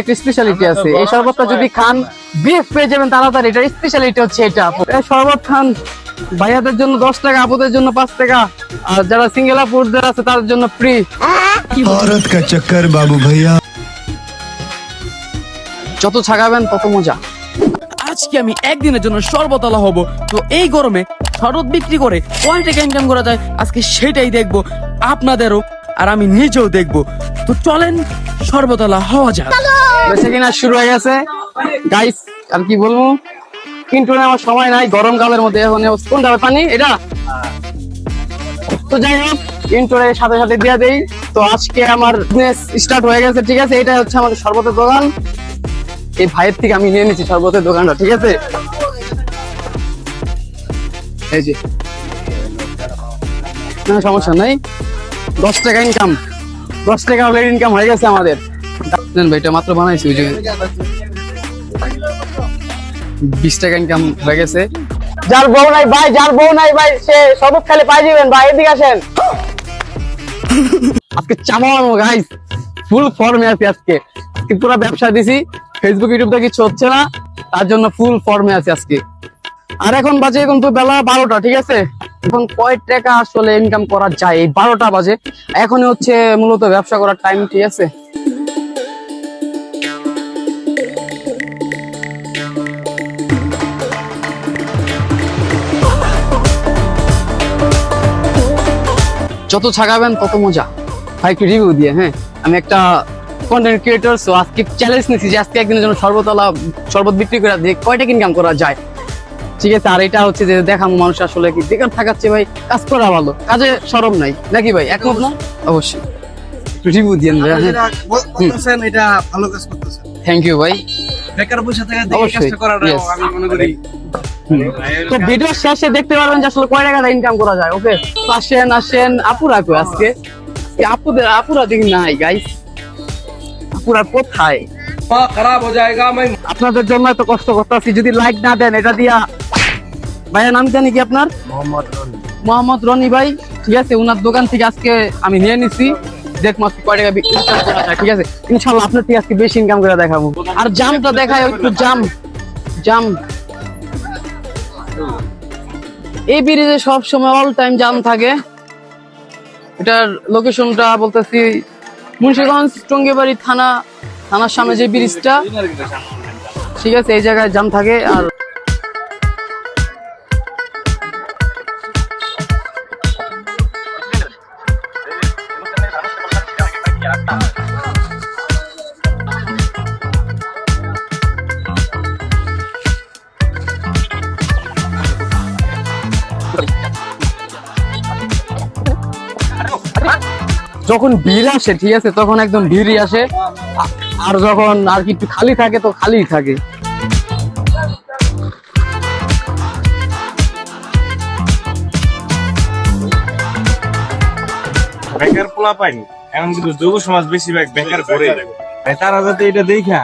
একটা স্পেশালিটি আছে। এই শরবতটা যদি খান বিফ পেয়ে যাবেন তাড়াতাড়ি এটা স্পেশালিটি হচ্ছে এটা। এই শরবত খান ভাইয়াদের জন্য দশ টাকা আপুদের জন্য টাকা আর যারা সিঙ্গেল আপুদের আছে তাদের জন্য ফ্রি ভারত কা চক্কর বাবু ভাইয়া। যত ছাগাবেন তত মজা। আজকে আমি একদিনের জন্য শরবতলা হব তো এই গরমে শরবত বিক্রি করে কয়টা কেন ইনকাম করা যায় আজকে সেটাই দেখব আপনাদেরও আর আমি নিজেও দেখব। তো চলেন সর্বতলা হওয়া যাক। বেঁচে কিনা শুরু হয়ে গেছে। গাইস আর কি বলব? কিন্তু আমার সময় নাই গরমকালের মধ্যে এখন এ- কোনটা পানি? এটা? তো যাই হোক ইন্টোরের সাথে সাথে দিয়ে দেই। তো আজকে আমার বিজনেস স্টার্ট হয়ে গেছে, ঠিক আছে? এটা হচ্ছে আমাদের শরবতের দোকান। এই ভাইয়ের থেকে আমি নিয়ে নিচ্ছি শরবতের দোকানটা, ঠিক আছে? এই যে। না, সমস্যা নাই। দশ টাকা ইনকাম দশ টাকা অলরেডি ইনকাম হয়ে গেছে আমাদের। দেন ভাই এটা মাত্র বানাইছি ওই যে বিশ টাকা ইনকাম হয়ে গেছে। যার বউ নাই ভাই যার বউ নাই ভাই সে সবুজ খালি পাই যাবেন ভাই এদিকে আসেন। আজকে চামানো গাইস ফুল ফর্মে আছি আজকে। পুরো ব্যবসা দিছি ফেসবুক ইউটিউবে কিছু হচ্ছে না তার জন্য ফুল ফর্মে আছি আজকে। আর এখন বাজে কিন্তু বেলা বারোটা ঠিক আছে? এখন কয় টাকা আসলে ইনকাম করা যায়? এই বারোটা বাজে। এখন হচ্ছে মূলত ব্যবসা করার টাইম ঠিক আছে? যত ছাগাবেন তত মজা। ভাই একটু রিভিউ দিয়ে হ্যাঁ? আমি একটা কন্টেন্ট ক্রিয়েটর সো আজকে চ্যালেঞ্জ নিচ্ছি যে আজকে একদিনের জন্য সর্বতলা শরবত বিক্রি করে দিয়ে কয়টা ইনকাম করা যায়। ঠিক আছে আর এটা হচ্ছে যে দেখাবো মানুষ আসলে কি বেকার থাকাচ্ছে ভাই কাজ করা ভালো কাজে সরম নাই। নাকি ভাই? একমত না? অবশ্যই। একটু রিভিউ দিয়ে ভাই হ্যাঁ? এটা ভালো কাজ করতেছেন থ্যাক ইউ ভাই। বেকার বসে থেকে কাজটা করাটা আমি মনে করি তো ভিডিও শেষে দেখতে পারবেন যে আসলে কয় টাকা ইনকাম করা যায় ওকে আসেন আসেন আপুরা কই আজকে? আপুদের আপুরা দেখি নাই গাইস আপুরা কোথায়? খারাপ হয়ে যায়গা আমি আপনাদের জন্য এত কষ্ট করতেছি যদি লাইক না দেন এটা দিয়া ভাইয়ের নাম জানি কি আপনার? মোহাম্মদ রনি। মোহাম্মদ রনি ভাই ঠিক আছে ওনার দোকান থেকে আজকে আমি নিয়ে নিছি। করা যায়, ঠিক আছে? আপনার বেশি ইনকাম করে দেখাবো। আর জামটা দেখায় একটু জাম। জাম। এই ব্রিজে সব সময় অল টাইম জাম থাকে। এটার লোকেশনটা বলতেছি মুন্সিগঞ্জ টঙ্গিবাড়ি থানা থানার সামনে যে ব্রিজটা। ঠিক আছে এই জায়গায় জাম থাকে। আর যখন ভিড় আসে ঠিক আছে তখন একদম ভিড়ই আসে। আর যখন আর কি একটু খালি থাকে তো খালি থাকে। বেকার পোলা পাইনি এখন কিন্তু যুব সমাজ বেশিরভাগ বেকার করে তারা যাতে এটা দেখা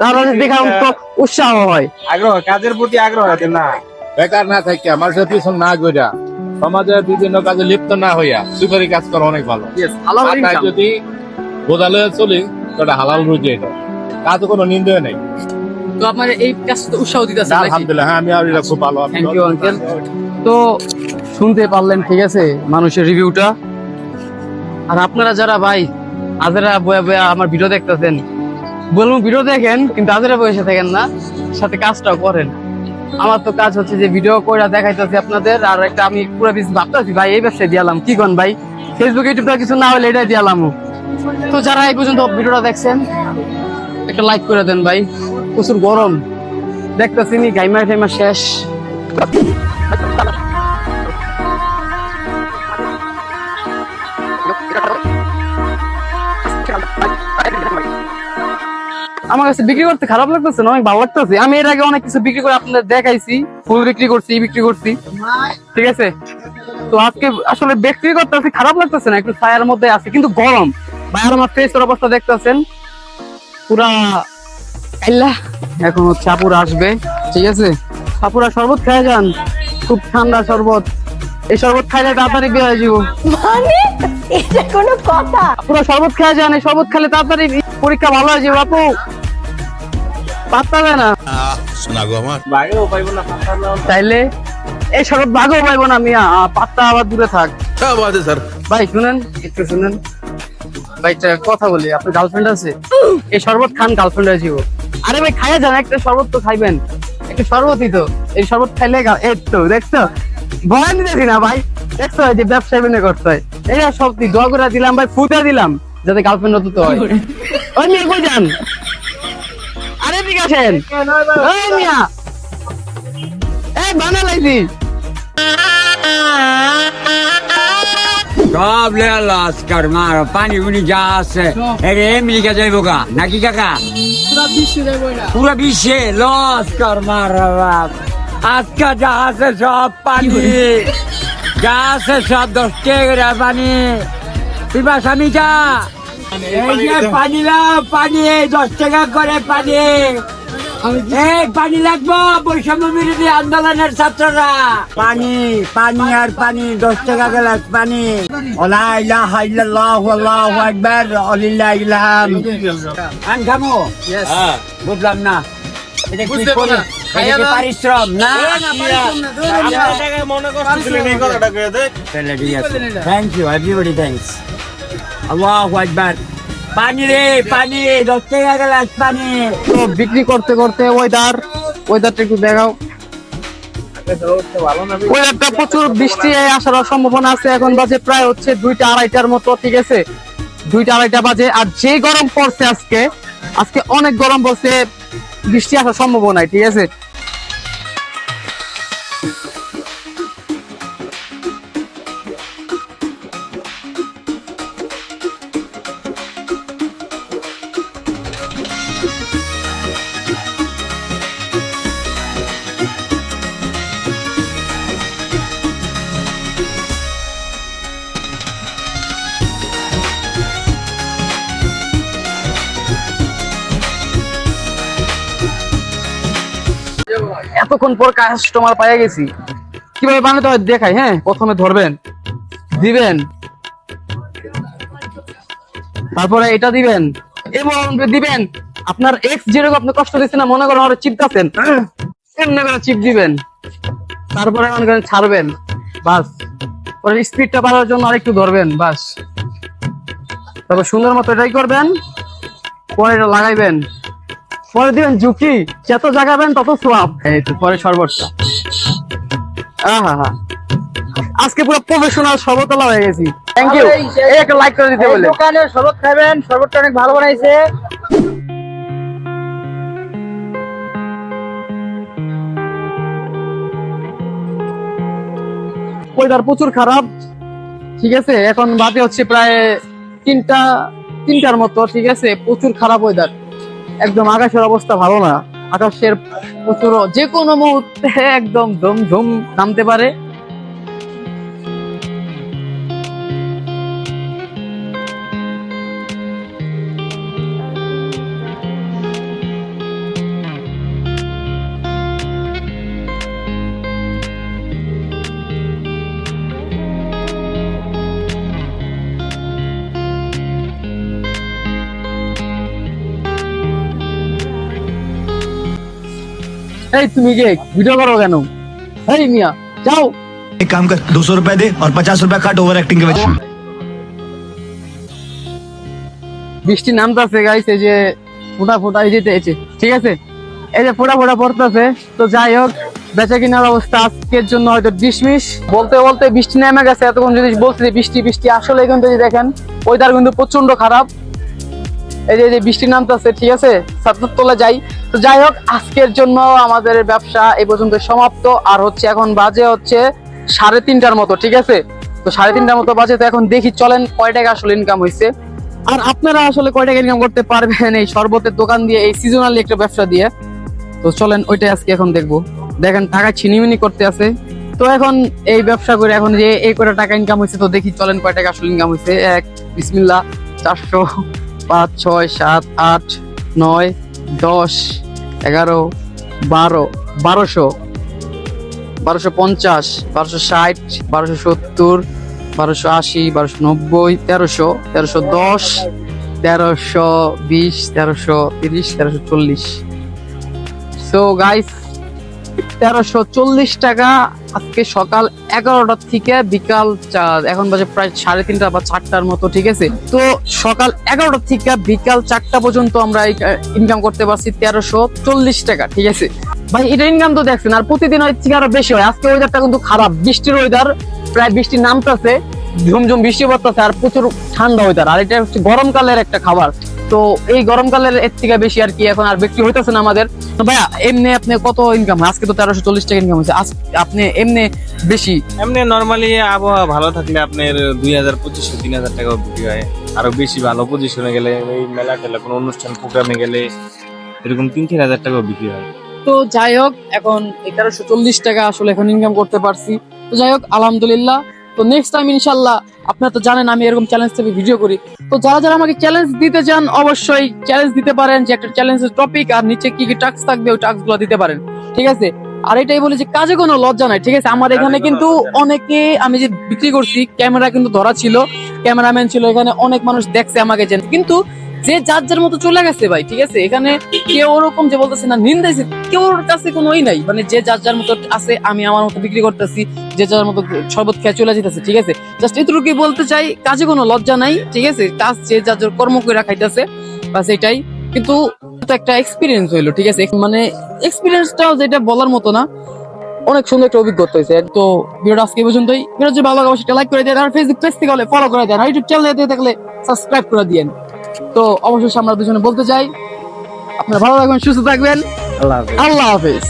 তাহলে দেখা তো উৎসাহ হয়। আগ্রহ কাজের প্রতি আগ্রহ আছে না? বেকার না থাকে মানুষের পিছন না কইরা সমাজের বিভিন্ন কাজে লিপ্ত না হইয়া সুপারি কাজ করা অনেক ভালো। যদি বোঝালে চলি তো হালাল রুজি এটা। কাজ কোনো নিন্দে নেই। তো আপনার এই কাজটা উৎসাহ দিতেছে আলহামদুলিল্লাহ হ্যাঁ আমি আর এটা খুব ভালো থ্যাংক ইউ আঙ্কেল তো শুনতে পারলেন ঠিক আছে মানুষের রিভিউটা আর আপনারা যারা ভাই আজেরা বয়া বয়া আমার ভিডিও দেখতেছেন বলব ভিডিও দেখেন কিন্তু আজেরা বসে থাকেন না সাথে কাজটাও করেন। আমার তো কাজ হচ্ছে যে ভিডিও করে দেখাইতেছি আপনাদের, আর একটা আমি পুরো বিজনেস ভাবতেছি, ভাই, এই ব্যবসায় দিয়ালাম কি কন ভাই? ফেসবুক ইউটিউবটা কিছু না হলে এটাই দিয়ালাম তো যারা এই পর্যন্ত ভিডিওটা দেখছেন, একটা লাইক করে দেন ভাই। প্রচুর গরম। দেখতেছি নি গাইমা টাইমা শেষ। আমার কাছে বিক্রি করতে খারাপ লাগতেছে না অনেক ভালো লাগতেছে। আমি এর আগে অনেক কিছু বিক্রি করে আপনাদের দেখাইছি ফুল বিক্রি করছি বিক্রি করছি। ঠিক আছে? তো আজকে আসলে বিক্রি করতেছি খারাপ লাগতেছে না একটু ছায়ার মধ্যে আছে কিন্তু গরম। ভাই আমার ফেসের অবস্থা দেখতেছেন? পুরা কাইল্লা এখন হচ্ছে আপুরা আসবে ঠিক আছে? আপুরা শরবত খেয়ে যান খুব ঠান্ডা শরবত। এই শরবত খাইলে তাড়াতাড়ি বিয়ে হয়ে যাব। মানে? এটা কোনো কথা। পুরো শরবত খেয়ে যান এই শরবত খেলে তাড়াতাড়ি পরীক্ষা ভালো হয়ে যাবে আপু। পাত্তা দেয় না। বাইরেও পাইবো না পাত্তা তাইলে এই ভাগও পাইবো না মিয়া। পাত্তা আবার দূরে থাক। ভাই শুনেন একটু শুনেন। ভাই একটা কথা বলি আপনার গার্লফ্রেন্ড আছে? এই শরবত খান গার্লফ্রেন্ড আছে ও। আরে ভাই খাইয়া যান একটা শরবত তো খাইবেন। একটু শরবতই তো। এই শরবত খাইলে গা- এই তো দেখছ? বয়ান দিতেছি না ভাই। দেখছ যে ব্যবসা মনে করতে হয়। এই সব দি দোয়া করে দিলাম ভাই ফুটা দিলাম যাতে গার্লফ্রেন্ড নতুন তো হয়। ওই মেয়ে যান? আছেন ওই মিয়া। এই বানা লাইছি সব লেলা আজকার মার পানি উনি যা আছে। এর যাইব গা। নাকি কাকা? পুরো বিশ্বে লস কর মার বাপ। আজকা যা আছে সব পানি। যা আছে সব দশ টাকা পানি। পিবা স্বামী যা এই যে পানি লাও পানি দশ টাকা করে পানি। এই পানি লাগবো বৈষম্য বিরোধী আন্দোলনের ছাত্ররা। পানি পানি আর পানি দশ টাকা গ্লাস পানি। খামো হ্যাঁ। বুঝলাম না। পারিশ্রম? না থ্যাংক ইউ এভরিবডি থ্যাংকস আল্লাহু আকবার। পানি রে, পানি দশ টাকা পানি। তো বিক্রি করতে করতে ওয়েদার ওয়েদারটা একটু দেখাও। ওয়েদারটা প্রচুর বৃষ্টি আসার সম্ভাবনা আছে। এখন বাজে প্রায় হচ্ছে দুইটা আড়াইটার মতো, ঠিক আছে? দুইটা আড়াইটা বাজে। আর যে গরম পড়ছে আজকে আজকে অনেক গরম পড়ছে, বৃষ্টি আসার সম্ভাবনা ঠিক আছে? এতক্ষণ পর কাস্টমার পাইয়া গেছি। কীভাবে বানাতে হয় দেখাই হ্যাঁ? প্রথমে ধরবেন, দিবেন। তারপরে এটা দিবেন। এবং দিবেন। আপনার এক্স যেরকম আপনি কষ্ট দিচ্ছেন না, মনে করেন ওরা চিপ দিচ্ছেন, এমনি করে চিপ দিবেন। তারপরে মনে করেন ছাড়বেন, বাস। পরে স্পিডটা বাড়ার জন্য আরেকটু ধরবেন, বাস। তারপর সুন্দর মতো এটাই করবেন। পরে এটা লাগাইবেন। পরে দিবেন ঝুঁকি যত জাগাবেন তত সোয়াব। এই তো পরে শরবতটা আহা হা আজকে পুরো প্রফেশনাল শরবতলা হয়ে গেছি। থ্যাংক ইউ একটা লাইক করে দিতে বলে। দোকানে শরবত খাবেন শরবতটা অনেক ভালো বানাইছে। ওয়েদার প্রচুর খারাপ। ঠিক আছে এখন বাজে হচ্ছে প্রায় তিনটা তিনটার মতো ঠিক আছে? প্রচুর খারাপ ওয়েদার একদম আকাশের অবস্থা ভালো না। আকাশের প্রচুর যে কোনো মুহূর্তে একদম ধুম ধুম নামতে পারে। এই তুমি কে ভিডিও করো কেন এই মিয়া যাও एक काम कर दो सौ रुपए दे और पचास रुपए काट ओवर एक्टिंग के वजह বৃষ্টি নামতেছে গাইছে এই যে ফোটা ফোটা এই যেতে এসে ঠিক আছে এই যে ফোটা ফোটা পড়তেছে তো যাই হোক বেচা কিনার অবস্থা আজকের জন্য হয়তো ডিসমিস বলতে বলতে বৃষ্টি নেমে গেছে এতক্ষণ যদি বলছি যে বৃষ্টি বৃষ্টি আসলে কিন্তু যদি দেখেন ওয়েদার কিন্তু প্রচন্ড খারাপ এই যে এই যে বৃষ্টি নামতেছে ঠিক আছে সাতটার তোলা যাই তো যাই হোক, আজকের জন্য আমাদের ব্যবসা এই পর্যন্ত সমাপ্ত। আর হচ্ছে এখন বাজে হচ্ছে সাড়ে তিনটার মতো, ঠিক আছে? তো সাড়ে তিনটার মতো বাজে, তো এখন দেখি চলেন কয় টাকা আসলে ইনকাম হয়েছে আর আপনারা আসলে কয় টাকা ইনকাম করতে পারবেন এই শরবতের দোকান দিয়ে, এই সিজনালি একটা ব্যবসা দিয়ে? তো চলেন, ওইটাই আজকে এখন দেখব। দেখেন, টাকা ছিনিমিনি করতে আছে। তো এখন এই ব্যবসা করে এখন যে এই করে টাকা ইনকাম হয়েছে তো দেখি চলেন কয় টাকা আসলে ইনকাম হয়েছে এক বিসমিল্লা চারশো পাঁচ, ছয়, সাত, আট, নয়, দশ এগারো, বারো, বারোশো বারোশো পঞ্চাশ, বারোশো ষাট, বারোশো সত্তর, বারোশো আশি, বারোশো নব্বই, তেরোশো তেরোশো দশ, তেরোশো বিশ, তেরোশো তিরিশ, তেরোশো চল্লিশ। তো গাইস তেরোশো চল্লিশ টাকা আজকে সকাল এগারোটার থেকে বিকাল এখন বাজে প্রায় সাড়ে তিনটা বা চারটার মতো, ঠিক আছে? তো সকাল এগারোটার থেকে বিকাল চারটা পর্যন্ত আমরা ইনকাম করতে পারছি তেরোশো চল্লিশ টাকা, ঠিক আছে? ভাই, এটা ইনকাম তো দেখছেন, আর প্রতিদিন ওই থেকে আরও বেশি হয়। আজকে ওয়েদারটা কিন্তু খারাপ। বৃষ্টির ওয়েদার প্রায় বৃষ্টি নামতেছে ঝুমঝুম বৃষ্টি পড়তেছে, আর প্রচুর ঠান্ডা ওয়েদার আর এটা হচ্ছে গরমকালের একটা খাবার। তো এই গরমকালের এর থেকে বেশি আর কি এখন আর বিক্রি হইতেছে না আমাদের। তো ভাইয়া এমনি আপনি কত ইনকাম আজকে তো তেরোশো চল্লিশ টাকা ইনকাম হয়েছে আপনি এমনি বেশি? এমনি নর্মালি আবহাওয়া ভালো থাকলে আপনার দুই হাজার পঁচিশশো তিন হাজার টাকাও বিক্রি হয়। আরও বেশি ভালো পজিশনে গেলে এই মেলা টেলা কোনো অনুষ্ঠান প্রোগ্রামে গেলে এরকম তিন তিন হাজার টাকাও বিক্রি হয়। তো যাই হোক এখন তেরোশো চল্লিশ টাকা আসলে এখন ইনকাম করতে পারছি। তো যাই হোক আলহামদুলিল্লাহ তো নেক্সট টাইম ইনশাল্লাহ আপনারা তো জানেন আমি এরকম চ্যালেঞ্জ থেকে ভিডিও করি। তো যারা যারা আমাকে চ্যালেঞ্জ দিতে চান অবশ্যই চ্যালেঞ্জ দিতে পারেন যে একটা চ্যালেঞ্জের টপিক আর নিচে কি কি টাস্ক থাকবে ওই টাস্কগুলো দিতে পারেন। ঠিক আছে? আর এটাই বলি যে কাজে কোনো লজ্জা নাই ঠিক আছে? আমার এখানে কিন্তু অনেকে আমি যে বিক্রি করছি ক্যামেরা কিন্তু ধরা ছিল। ক্যামেরাম্যান ছিল এখানে অনেক মানুষ দেখছে আমাকে কিন্তু যে যার যার মতো চলে গেছে ভাই, ঠিক আছে? এখানে কেউ ওরকম যে বলতেছে না নিন্দাইছে কেউ ওর কাছে কোনো ই নাই। মানে যে যার যার মতো আছে, আমি আমার মতো বিক্রি করতেছি, যে যার মতো শরবত খেয়ে চলে যেতেছে, ঠিক আছে? জাস্ট এটুকুই বলতে চাই, কাজে কোনো লজ্জা নাই, ঠিক আছে? কাজ যে যার যার কর্ম করে খাইতেছে, বাস এটাই। কিন্তু একটা এক্সপিরিয়েন্স হইল, ঠিক আছে? মানে এক্সপিরিয়েন্সটাও যেটা বলার মতো না, অনেক সুন্দর একটা অভিজ্ঞতা হয়েছে তো ভিডিওটা আজকে পর্যন্তই। ভিডিও যদি ভালো লাগে, অবশ্যই লাইক করে দেন, আর ফেসবুক পেজ থেকে হলে ফলো করে দেন, আর ইউটিউব চ্যানেল থেকে থাকলে সাবস্ক্রাইব করে দিয়েন। তো অবশ্যই আমরা দুজনে বলতে চাই আপনারা ভালো থাকবেন সুস্থ থাকবেন। আল্লাহ হাফিজ। আল্লাহ হাফেজ।